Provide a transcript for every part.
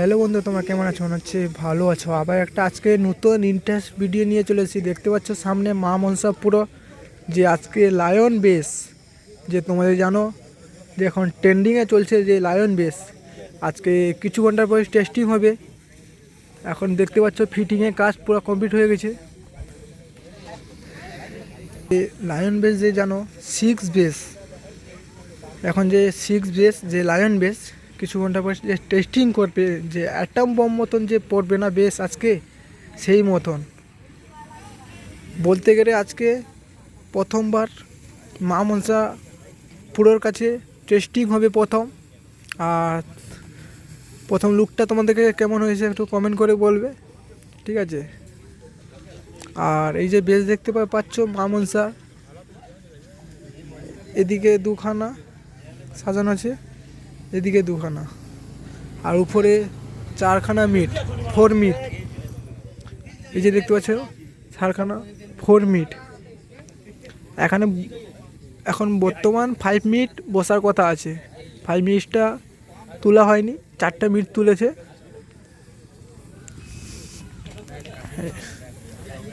Hello বন্ধু, তোমরা কেমন আছো? মনে হচ্ছে ভালো আছো। আবার একটা আজকে নতুন ইন্টারেস্ট ভিডিও নিয়ে চলে এসেছি। দেখতে পাচ্ছ সামনে মা মনসা পুরো, যে আজকে লায়ন বেস যে তোমাদের জানো, যে এখন ট্রেন্ডিংয়ে চলছে যে লায়ন বেস আজকে কিছু ঘণ্টার পরে টেস্টিং হবে। এখন দেখতে পাচ্ছ ফিটিংয়ে কাজ পুরো কমপ্লিট হয়ে গেছে। লায়ন বেস যে জানো সিক্স বেস এখন যে সিক্স বেস যে লায়ন বেস কিছু ঘণ্টা পর যে টেস্টিং করবে যে অ্যাটম বম মতন যে পড়বে না বেশ আজকে, সেই মতন। বলতে গেলে আজকে প্রথমবার মা মনসা পুরোর কাছে টেস্টিং হবে প্রথম। আর প্রথম লুকটা তোমাদেরকে কেমন হয়েছে একটু কমেন্ট করে বলবে। ঠিক আছে? আর এই যে বেশ দেখতে পাচ্ছ মা মনসা। এদিকে দুখানা সাজানো আছে। এদিকে দুখানা। আর উপরে চারখানা মিট ফোর মিট এই যে দেখতে পাচ্ছ, চারখানা ফোর মিট এখানে এখন বর্তমান ফাইভ মিনিট বসার কথা আছে। ফাইভ মিনিটটা তোলা হয়নি, চারটা মিনিট তুলেছে।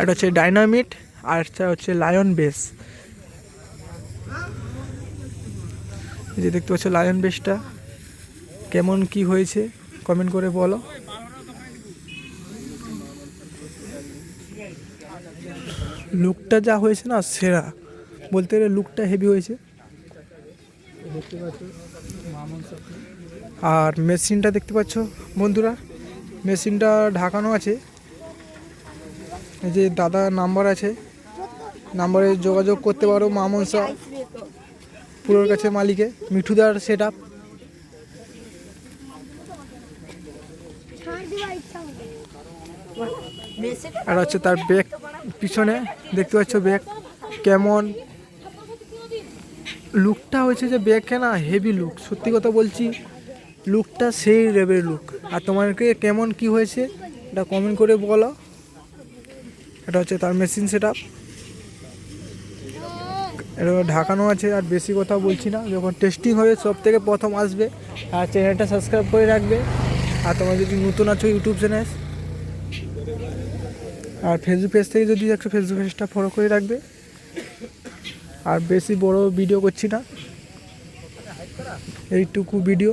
একটা হচ্ছে ডাইনামিট আর একটা হচ্ছে লায়ন বেস এই যে দেখতে পাচ্ছ লায়ন বেসটা কেমন কি হয়েছে কমেন্ট করে বলো। লুকটা যা হয়েছে না, সেরা। বলতে গেলে লুকটা হেভি হয়েছে। আর মেশিনটা দেখতে পাচ্ছ বন্ধুরা মেশিনটা ঢাকানো আছে। এই যে দাদা নাম্বার আছে। নাম্বারে যোগাযোগ করতে পারো, মামনসা। পুরোর কাছে মালিকে, মিঠুদার সেট আপ আর হচ্ছে তার ব্যাগ পিছনে, দেখতে পাচ্ছ ব্যাগ কেমন। লুকটা হয়েছে যে ব্যাগকে না হেভি লুক সত্যি কথা বলছি লুকটা সেই লেভেলের লুক আর তোমাকে কেমন কি হয়েছে, এটা কমেন্ট করে বলো। এটা হচ্ছে তার মেশিন সেট ঢাকানো আছে আর বেশি কথা বলছি না। যখন টেস্টিং হবে, সব থেকে প্রথম আসবে। আর চ্যানেলটা সাবস্ক্রাইব করে রাখবে। আর তোমার যদি নতুন আছো ইউটিউব চ্যানেল আর ফেসবুক পেজ থেকে যদি একটু ফেসবুক পেজটা ফলো করে রাখবে। আর বেশি বড় ভিডিও করছি না। এইটুকু ভিডিও